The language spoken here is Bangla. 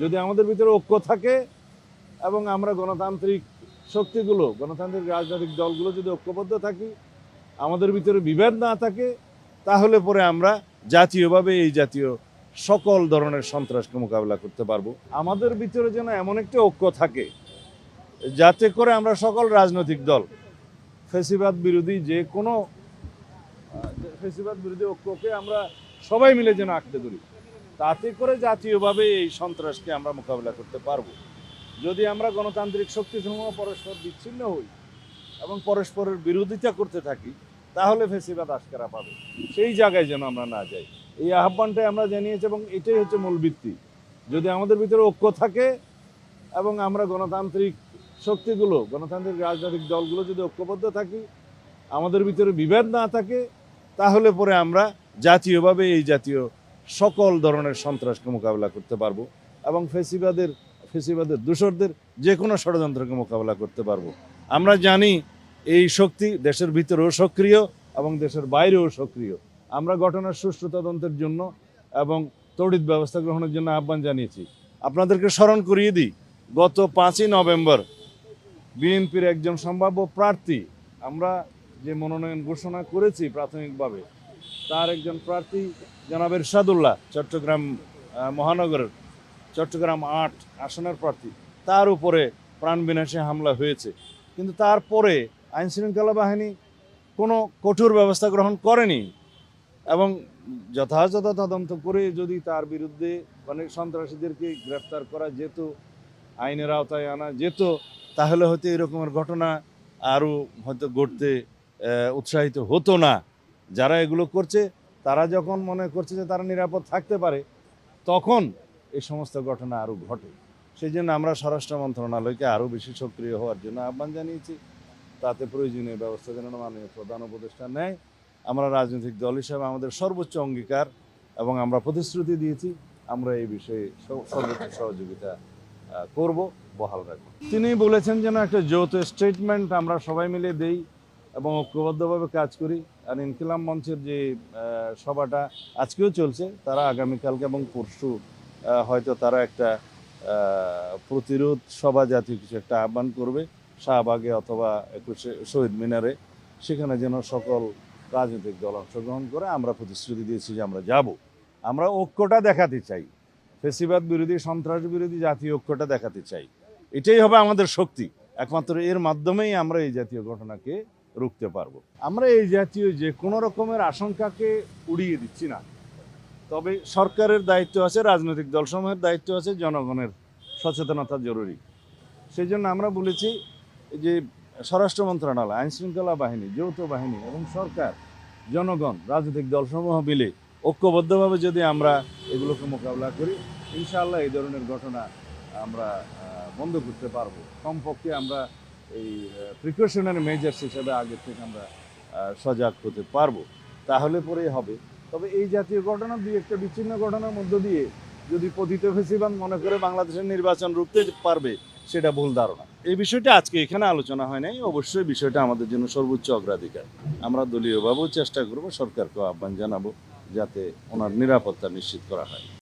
যদি আমাদের ভিতরে ঐক্য থাকে এবং আমরা গণতান্ত্রিক শক্তিগুলো, গণতান্ত্রিক রাজনৈতিক দলগুলো যদি ঐক্যবদ্ধ থাকি, আমাদের ভিতরে বিভেদ না থাকে, তাহলে পরে আমরা জাতীয়ভাবে এই জাতীয় সকল ধরনের সন্ত্রাসকে মোকাবিলা করতে পারব। আমাদের ভিতরে যেন এমন একটি ঐক্য থাকে, যাতে করে আমরা সকল রাজনৈতিক দল, ফেসিবাদ বিরোধী যে কোনো ফেসিবাদ বিরোধী ঐক্যকে আমরা সবাই মিলে যেন আঁকতে ধরি। তাতে করে জাতীয়ভাবে এই সন্ত্রাসকে আমরা মোকাবিলা করতে পারব। যদি আমরা গণতান্ত্রিক শক্তিসমূহ পরস্পর বিচ্ছিন্ন হই এবং পরস্পরের বিরোধিতা করতে থাকি, তাহলে ফেসিবাদ আশকারা পাবে। সেই জায়গায় যেন আমরা না যাই। এই আহ্বানটাই আমরা জানিয়েছি এবং এটাই হচ্ছে মূল ভিত্তি। যদি আমাদের ভিতরে ঐক্য থাকে এবং আমরা গণতান্ত্রিক শক্তিগুলো, গণতান্ত্রিক রাজনৈতিক দলগুলো যদি ঐক্যবদ্ধ থাকি, আমাদের ভিতরে বিভেদ না থাকে, তাহলে পরে আমরা জাতীয়ভাবে এই জাতীয় সকল ধরনের সন্ত্রাসকে মোকাবিলা করতে পারব এবং ফেসিবাদের ফেসিবাদের দূষরদের যে কোনো ষড়যন্ত্রকে মোকাবিলা করতে পারব। আমরা জানি এই শক্তি দেশের ভিতরেও সক্রিয় এবং দেশের বাইরেও সক্রিয়। আমরা ঘটনার সুষ্ঠু তদন্তের জন্য এবং তড়িৎ ব্যবস্থা গ্রহণের জন্য আহ্বান জানিয়েছি। আপনাদেরকে স্মরণ করিয়ে দিই, গত পাঁচই নভেম্বর বিএনপির একজন সম্ভাব্য প্রার্থী, আমরা যে মনোনয়ন ঘোষণা করেছি প্রাথমিকভাবে তার একজন প্রার্থী জনাব এরশাদুল্লাহ, চট্টগ্রাম মহানগরের চট্টগ্রাম আট আসনের প্রার্থী। তার উপরে প্রাণ বিনাশী হামলা হয়েছে। কিন্তু তারপরে আইন শৃঙ্খলা বাহিনী কোনো কঠোর ব্যবস্থা গ্রহণ করেনি এবং যথাযথ তদন্ত করে যদি তার বিরুদ্ধে অনেক সন্ত্রাসীদেরকে গ্রেফতার করা যেত, আইনের আওতায় আনা যেত, তাহলে হয়তো এরকমের ঘটনা আরও হয়তো ঘটতে উৎসাহিত হতো না। যারা এগুলো করছে, তারা যখন মনে করছে যে তারা নিরাপদ থাকতে পারে, তখন এই সমস্ত ঘটনা আরও ঘটে। সেই জন্য আমরা স্বরাষ্ট্র মন্ত্রণালয়কে আরও বেশি সক্রিয় হওয়ার জন্য আহ্বান জানিয়েছি। তাতে প্রয়োজনীয় ব্যবস্থা যেন মাননীয় প্রধান উপদেষ্টা নেয়। আমরা রাজনৈতিক দল হিসাবে আমাদের সর্বোচ্চ অঙ্গীকার এবং আমরা প্রতিশ্রুতি দিয়েছি। আমরা এই বিষয়ে সর্বোচ্চ সহযোগিতা করব, বহাল রাখব। তিনি বলেছেন যেন একটা যৌথ স্টেটমেন্ট আমরা সবাই মিলে দেই। এবং ঐক্যবদ্ধভাবে কাজ করি। আর ইনকিলাম মঞ্চের যে সভাটা আজকেও চলছে, তারা আগামীকালকে এবং পরশু হয়তো তারা একটা প্রতিরোধ সভা জাতীয় কিছু একটা আহ্বান করবে, শাহবাগে অথবা একুশে শহীদ মিনারে, সেখানে যেন সকল রাজনৈতিক দল অংশগ্রহণ করে আমরা প্রতিশ্রুতি দিয়েছি যে আমরা যাব। আমরা ঐক্যটা দেখাতে চাই। ফেসিবাদ বিরোধী, সন্ত্রাস বিরোধী জাতীয় ঐক্যটা দেখাতে চাই। এটাই হবে আমাদের শক্তি। একমাত্র এর মাধ্যমেই আমরা এই জাতীয় ঘটনাকে রুখতে পারব। আমরা এই জাতীয় যে কোনো রকমের আশঙ্কাকে উড়িয়ে দিচ্ছি না। তবে সরকারের দায়িত্ব আছে, রাজনৈতিক দলসমূহের দায়িত্ব আছে, জনগণের সচেতনতা জরুরি। সেই জন্য আমরা বলেছি যে স্বরাষ্ট্র মন্ত্রণালয়, আইনশৃঙ্খলা বাহিনী, যৌথ বাহিনী এবং সরকার, জনগণ, রাজনৈতিক দলসমূহ মিলে ঐক্যবদ্ধভাবে যদি আমরা এগুলোকে মোকাবিলা করি, ইনশাআল্লাহ এই ধরনের ঘটনা আমরা বন্ধ করতে পারব। কমপক্ষে আমরা এই প্রিকশনারি মেজার্স হিসেবে আগে থেকে আমরা সজাগ হতে পারব। তাহলে পরেই হবে। তবে এই জাতীয় ঘটনা দুই একটা বিচ্ছিন্ন ঘটনার মধ্য দিয়ে যদি পতিত ফেসিবান মনে করে বাংলাদেশের নির্বাচন রুখতে পারবে, সেটা ভুল ধারণা। এই বিষয়টা আজকে এখানে আলোচনা হয় নাই। অবশ্যই বিষয়টা আমাদের জন্য সর্বোচ্চ অগ্রাধিকার। আমরা দলীয়ভাবেও চেষ্টা করব সরকারকেও আহ্বান জানাব যাতে ওনার নিরাপত্তা নিশ্চিত করা হয়।